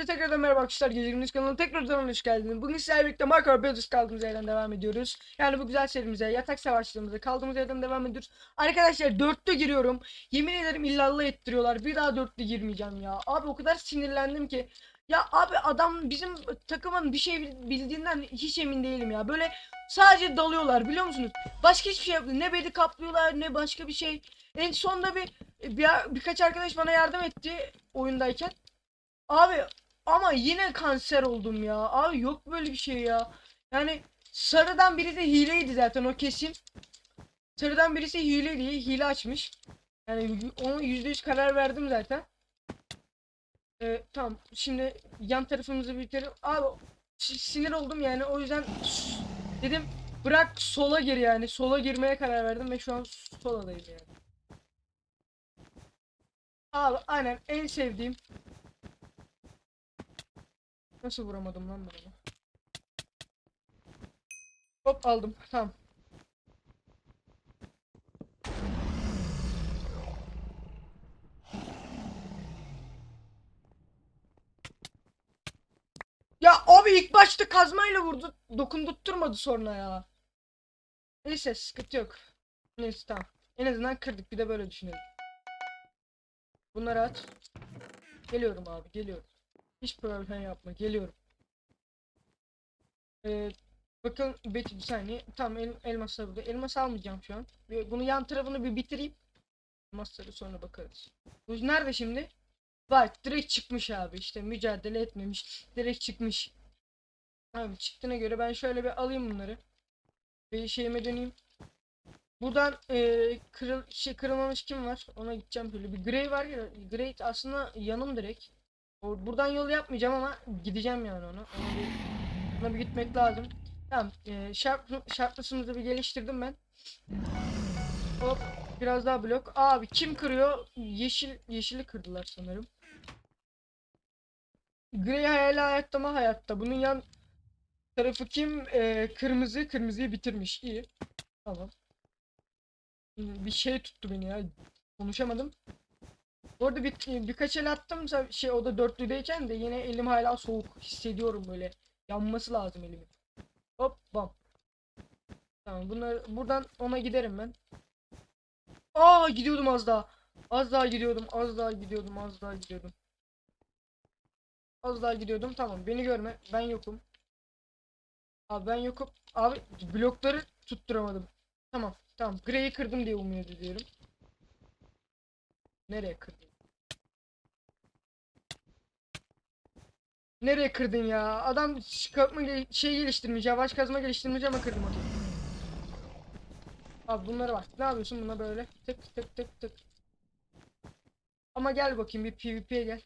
Hepinize tekrardan merhaba arkadaşlar. Gecemiz kanalına tekrardan hoş geldiniz. Bugün sizlerle birlikte Minecraft Brothers kaldığımız yerden devam ediyoruz. Yani bu güzel serimize, yatak savaşlarımıza kaldığımız yerden devam ediyoruz. Arkadaşlar dörtlü giriyorum. Yemin ederim illallah ettiriyorlar. Bir daha dörtlü girmeyeceğim ya. Abi o kadar sinirlendim ki. Ya abi adam bizim takımın bir şey bildiğinden hiç emin değilim ya. Böyle sadece dalıyorlar biliyor musunuz? Başka hiçbir şey yapmıyor. Ne bedi kaplıyorlar ne başka bir şey. En sonunda bir, bir birkaç arkadaş bana yardım etti oyundayken. Abi ama yine kanser oldum ya. Abi yok böyle bir şey ya. Yani sarıdan biri de hileydi zaten o kesin. Sarıdan birisi hile diye hile açmış. Yani onu %100 karar verdim zaten. Ee, tamam şimdi yan tarafımızı bitirelim. Abi sinir oldum yani o yüzden dedim bırak sola gir yani. Sola girmeye karar verdim ve şu an soladayım yani. Abi aynen en sevdiğim Nasıl vuramadım lan bunu? Hop aldım. Tamam. Ya abi ilk başta kazmayla vurdu. Dokundurtturmadı sonra ya. Neyse sıkıntı yok. Neyse tamam. En azından kırdık. Bir de böyle düşünelim. Bunları at. Geliyorum abi geliyorum. Hiç problem yapma. Geliyorum. Ee, bakın Betty bir saniye. Tamam el, elmaslar burada. Elmas almayacağım şu an. Bunu yan tarafını bir bitireyim. Elmasları sonra bakarız. Bu nerede şimdi? Bak direkt çıkmış abi işte mücadele etmemiş. Direkt çıkmış. Abi çıktığına göre ben şöyle bir alayım bunları. Bir şeyime döneyim. Buradan e, kırıl, şey, kırılmamış kim var? Ona gideceğim böyle. Bir Grey var ya. Grey aslında yanım direkt. Buradan yol yapmayacağım ama gideceğim yani ona. Ona bir, ona bir gitmek lazım. Tamam. E, şart, şartlısımızı bir geliştirdim ben. Hop. Biraz daha blok. Abi kim kırıyor? Yeşil yeşili kırdılar sanırım. Grey hala hayatta mı hayatta? Bunun yan tarafı kim? E, kırmızı. Kırmızıyı bitirmiş. İyi. Tamam. Bir şey tuttu beni ya. Konuşamadım. Bu arada bir, birkaç el attım şey o da dörtlüdeyken de yine elim hala soğuk hissediyorum böyle. Yanması lazım elimin. Hop bam. Tamam bunlar buradan ona giderim ben. Aa gidiyordum az daha. Az daha gidiyordum, az daha gidiyordum, az daha gidiyordum. Az daha gidiyordum. Tamam beni görme. Ben yokum. Abi ben yokum. Abi blokları tutturamadım. Tamam. Tamam. Grey'i kırdım diye umut ediyorum. Nereye kırdım? Nereye kırdın ya? Adam gel- şey geliştirmiş, yavaş kazma geliştirmiş ama kırdım okey. Abi bunlara bak. Ne yapıyorsun buna böyle? Tık tık tık tık. Ama gel bakayım bir PvP'ye gel.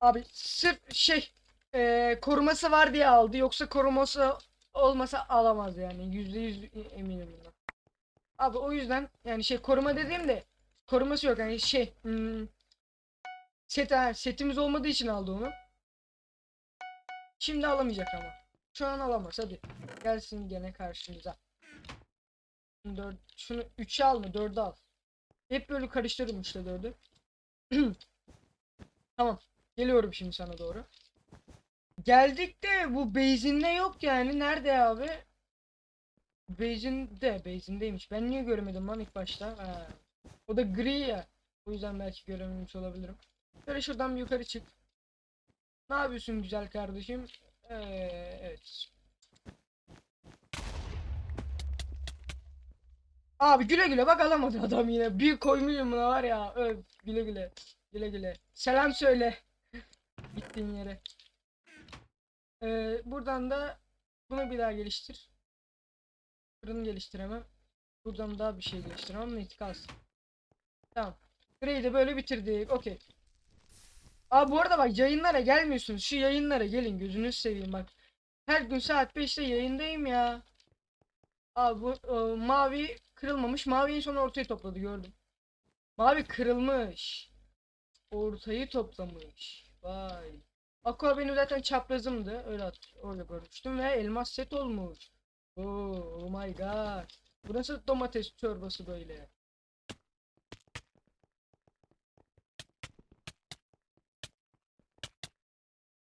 Abi sırf şey eee, koruması var diye aldı. Yoksa koruması olmasa alamaz yani. Yüzde yüz eminim bundan. Abi o yüzden yani şey koruma dediğimde koruması yok yani şey hmm, set ha, setimiz olmadığı için aldı onu. Şimdi alamayacak ama. Şu an alamaz hadi. Gelsin gene karşımıza. 4 şunu 3'e alma 4'ü al. Hep böyle karıştırırım işte 4'ü. tamam. Geliyorum şimdi sana doğru. Geldik de bu base'inde yok yani. Nerede abi? Base'inde, base'indeymiş. Ben niye göremedim lan ilk başta? Ha. O da gri ya. O yüzden belki görememiş olabilirim. Böyle şuradan bir yukarı çık. Ne yapıyorsun güzel kardeşim? Ee, evet. Abi güle güle bak alamadı adam yine. Bir koymuşum buna var ya. Öf güle güle. Güle güle. Selam söyle. Gittiğin yere. Ee, buradan da bunu bir daha geliştir. Fırını geliştiremem. Buradan daha bir şey geliştiremem. Neyse kalsın. Tamam. Grey'i de böyle bitirdik. Okey. Abi bu arada bak yayınlara gelmiyorsunuz. Şu yayınlara gelin gözünüzü seveyim bak. Her gün saat 5'te yayındayım ya. Abi bu e, mavi kırılmamış. Mavi en son ortayı topladı gördüm. Mavi kırılmış. Ortayı toplamış. Vay. Aqua benim zaten çaprazımdı. Öyle at öyle görmüştüm ve elmas set olmuş. Oo, oh my god. Bu nasıl domates çorbası böyle?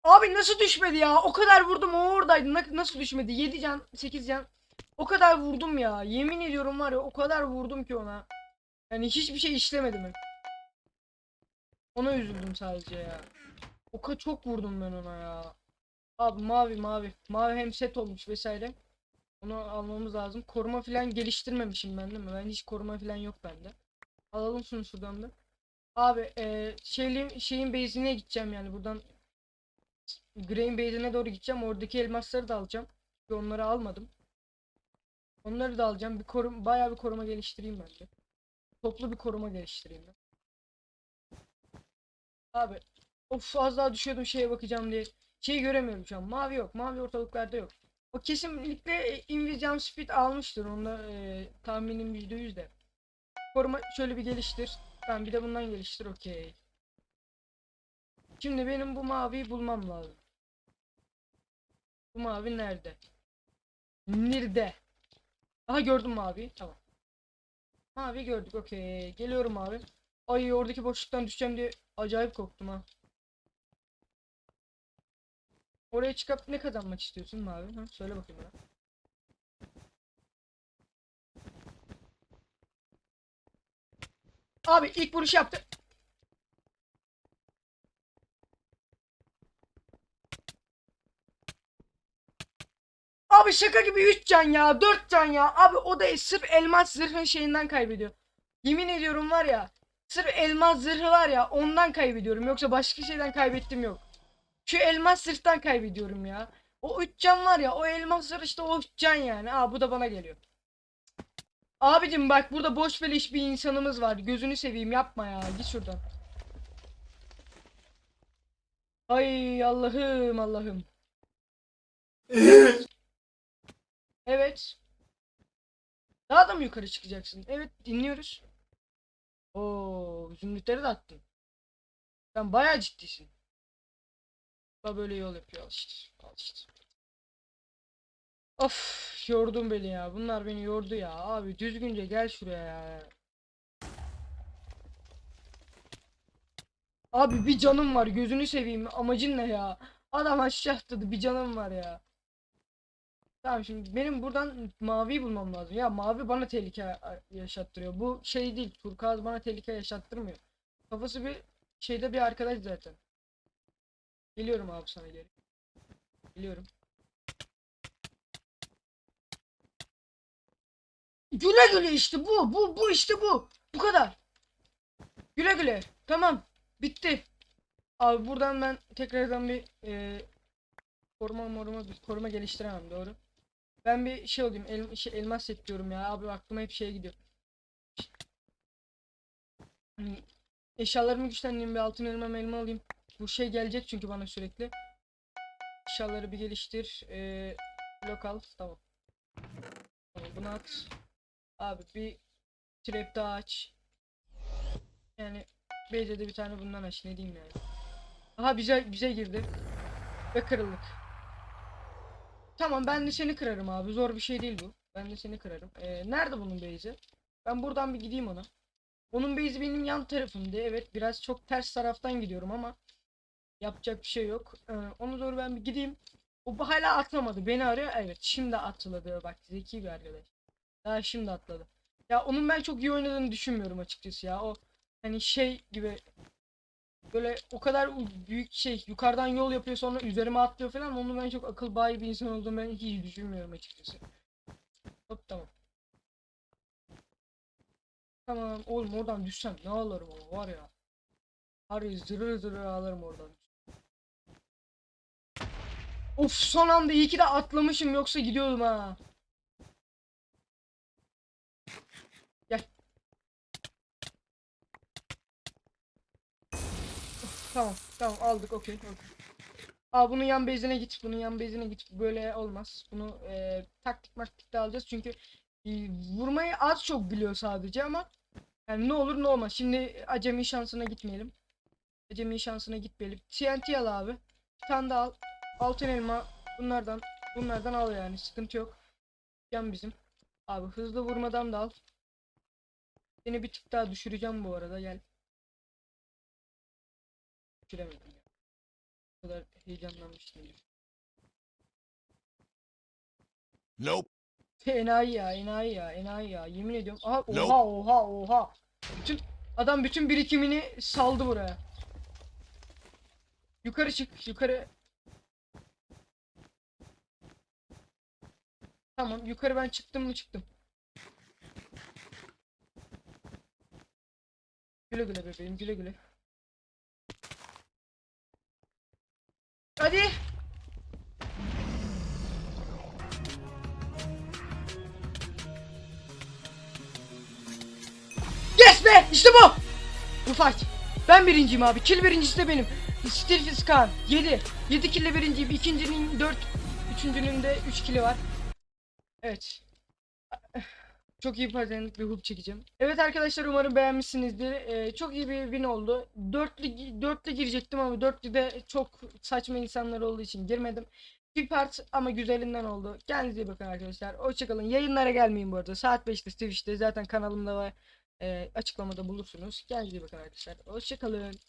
Abi nasıl düşmedi ya? O kadar vurdum o oradaydı. Na- Nasıl düşmedi? 7 can, 8 can. O kadar vurdum ya. Yemin ediyorum var ya o kadar vurdum ki ona. Yani hiçbir şey işlemedi mi? Ona üzüldüm sadece ya. O kadar çok vurdum ben ona ya. Abi mavi mavi. Mavi hem set olmuş vesaire. Onu almamız lazım. Koruma falan geliştirmemişim ben değil mi? Ben hiç koruma falan yok bende. Alalım şunu şuradan da. Abi eee şeyin şeyin base'ine gideceğim yani buradan Gray'in base'ine doğru gideceğim. Oradaki elmasları da alacağım. Çünkü onları almadım. Onları da alacağım. Bir korum bayağı bir koruma geliştireyim bence. Toplu bir koruma geliştireyim ben. Abi of az daha düşüyordum şeye bakacağım diye. Şeyi göremiyorum şu an. Mavi yok. Mavi ortalıklarda yok. O kesinlikle e, Invisible Speed almıştır. Onda e, tahminim %100 de. Koruma şöyle bir geliştir. Tamam bir de bundan geliştir. Okey. Şimdi benim bu maviyi bulmam lazım. Bu mavi nerede? Nerede? Aha gördüm maviyi. Tamam. Mavi gördük. Okey. Geliyorum abi. Ay oradaki boşluktan düşeceğim diye acayip korktum ha. Oraya çıkıp ne kazanmak istiyorsun mavi? Ha, söyle bakayım bana. Abi ilk vuruş yaptı. Abi şaka gibi 3 can ya 4 can ya. Abi o da sırf elmas zırhın şeyinden kaybediyor. Yemin ediyorum var ya. Sırf elmas zırhı var ya ondan kaybediyorum. Yoksa başka şeyden kaybettim yok. Şu elmas zırhtan kaybediyorum ya. O 3 can var ya o elmas zırh işte o 3 can yani. Aa bu da bana geliyor. Abicim bak burada boş beleş bir insanımız var. Gözünü seveyim yapma ya. Git şuradan. Ay Allah'ım Allah'ım. Evet. Daha da mı yukarı çıkacaksın? Evet dinliyoruz. Oo, zümrütleri de attın. Sen bayağı ciddisin. Da böyle yol yapıyor al işte. Of yordun beni ya. Bunlar beni yordu ya. Abi düzgünce gel şuraya ya. Abi bir canım var gözünü seveyim. Amacın ne ya? Adam aşağı atladı bir canım var ya. Tamam şimdi benim buradan maviyi bulmam lazım. Ya mavi bana tehlike yaşattırıyor. Bu şey değil. Turkuaz bana tehlike yaşattırmıyor. Kafası bir şeyde bir arkadaş zaten. Geliyorum abi sana geri. Geliyorum. Güle güle işte bu. Bu bu işte bu. Bu kadar. Güle güle. Tamam. Bitti. Abi buradan ben tekrardan bir e, koruma moruma koruma geliştiremem doğru. Ben bir şey olayım el, şey, elmas set diyorum ya abi aklıma hep şey gidiyor. Hmm, Eşyalarımı güçlendireyim bir altın elma elma alayım. Bu şey gelecek çünkü bana sürekli. Eşyaları bir geliştir. Ee, lokal tamam. Tamam bunu at. Abi bir trap daha aç. Yani Beyce de bir tane bundan aç ne diyeyim yani. Aha bize bize girdi. Ve kırıldık. Tamam ben de seni kırarım abi. Zor bir şey değil bu. Ben de seni kırarım. Ee, nerede bunun base'i? Ben buradan bir gideyim ona. Onun base'i benim yan tarafımda. Evet biraz çok ters taraftan gidiyorum ama yapacak bir şey yok. Ee, ona doğru ben bir gideyim. O hala atlamadı. Beni arıyor. Evet şimdi atladı. Bak zeki bir arkadaş. Daha şimdi atladı. Ya onun ben çok iyi oynadığını düşünmüyorum açıkçası ya. O hani şey gibi böyle o kadar büyük şey yukarıdan yol yapıyor sonra üzerime atlıyor falan onu ben çok akıl bayi bir insan olduğumu ben hiç düşünmüyorum açıkçası. Hop tamam. Tamam oğlum oradan düşsem ne alırım ama var ya. Harbi zırır zırır alırım oradan. Of son anda iyi ki de atlamışım yoksa gidiyordum ha. Gel. Tamam tamam aldık okey. Aa bunun yan bezine git bunun yan bezine git böyle olmaz. Bunu e, taktik maktik de alacağız çünkü e, vurmayı az çok biliyor sadece ama yani ne olur ne olmaz. Şimdi acemi şansına gitmeyelim. Acemi şansına gitmeyelim. TNT al abi. Bir tane de al. Altın elma bunlardan bunlardan al yani sıkıntı yok. Yan bizim. Abi hızlı vurmadan da al. Seni bir tık daha düşüreceğim bu arada gel. Düşüremedim ya. Bu kadar heyecanlanmıştım. Nope. Enayi ya, enayi ya, enayi ya. Yemin ediyorum. Aha, oha, Nope. oha, oha. Bütün adam bütün birikimini saldı buraya. Yukarı çık, yukarı. Tamam, yukarı ben çıktım mı çıktım. Güle güle bebeğim, güle güle. Hadi. Yes be! İşte bu! Bu fight. Ben birinciyim abi. Kill birincisi de benim. Steve Scan 7. 7 kill birinciyim. İkincinin 4. Üçüncünün de 3 kill'i var. Evet. Çok iyi patenlik bir hook çekeceğim. Evet arkadaşlar umarım beğenmişsinizdir. Ee, çok iyi bir win oldu. Dörtlü, dörtlü girecektim ama dörtlüde çok saçma insanlar olduğu için girmedim. Bir part ama güzelinden oldu. Kendinize iyi bakın arkadaşlar. Hoşçakalın. Yayınlara gelmeyin bu arada. Saat 5'te Twitch'te zaten kanalımda var. Ee, açıklamada bulursunuz. Kendinize iyi bakın arkadaşlar. Hoşçakalın.